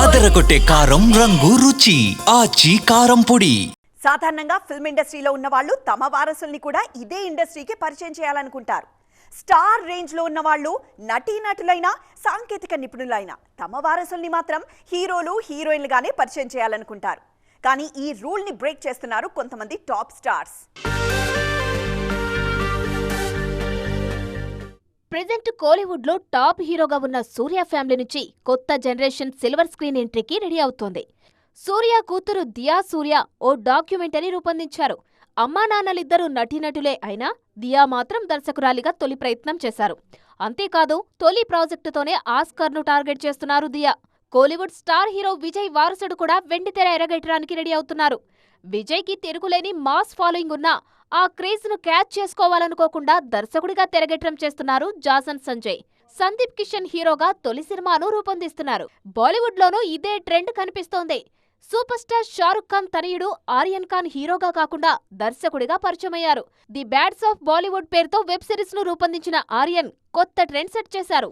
అదరగొట్టే కారం రంగు రుచి ఆచి కారం పొడి. సాధారణంగా ఫిల్మ్ ఇండస్ట్రీలో ఉన్న వాళ్ళు తమ వారసుల్ని కూడా ఇదే ఇండస్ట్రీకి పరిచయం చేయాలనుకుంటారు. స్టార్ రేంజ్లో ఉన్న వాళ్ళు నటీనటులైన సాంకేతిక నిపుణులైనా తమ వారసుల్ని మాత్రం హీరోలు హీరోయిన్లుగానే పరిచయం చేయాలనుకుంటారు. కానీ ఈ రూల్ని బ్రేక్ చేస్తున్నారు కొంతమంది టాప్ స్టార్స్. ప్రెజెంట్ కోలీవుడ్లో టాప్ హీరోగా ఉన్న సూర్య ఫ్యామిలీ నుంచి కొత్త జనరేషన్ సిల్వర్ స్క్రీన్ ఎంట్రీకి రెడీ అవుతోంది. సూర్య కూతురు దియా సూర్య ఓ డాక్యుమెంటరీ రూపొందించారు. అమ్మా నాన్నలిద్దరూ నటీనటులే అయినా దియా మాత్రం దర్శకురాలిగా తొలి ప్రయత్నం చేశారు. అంతేకాదు తొలి ప్రాజెక్టుతోనే ఆస్కార్ను టార్గెట్ చేస్తున్నారు Diya. Kollywood star hero Vijay వారసుడు కూడా వెండితెర ఎరగెట్టడానికి రెడీ అవుతున్నారు. విజయ్కి తిరుగులేని మాస్ ఫాలోయింగ్ ఉన్నా ఆ క్రేజ్ను క్యాచ్ చేసుకోవాలనుకోకుండా దర్శకుడిగా తెరగెట్టడం చేస్తున్నారు జాసన్ సంజయ్. సందీప్ కిషన్ హీరోగా తొలి సినిమాను రూపొందిస్తున్నారు. బాలీవుడ్ లోనూ ఇదే ట్రెండ్ కనిపిస్తోంది. సూపర్ స్టార్ షారుఖ్ ఖాన్ తనయుడు ఆర్యన్ ఖాన్ హీరోగా కాకుండా దర్శకుడిగా పరిచయమయ్యారు. ది బ్యాడ్స్ ఆఫ్ బాలీవుడ్ పేరుతో వెబ్ సిరీస్ను రూపొందించిన ఆర్యన్ కొత్త ట్రెండ్ సెట్ చేశారు.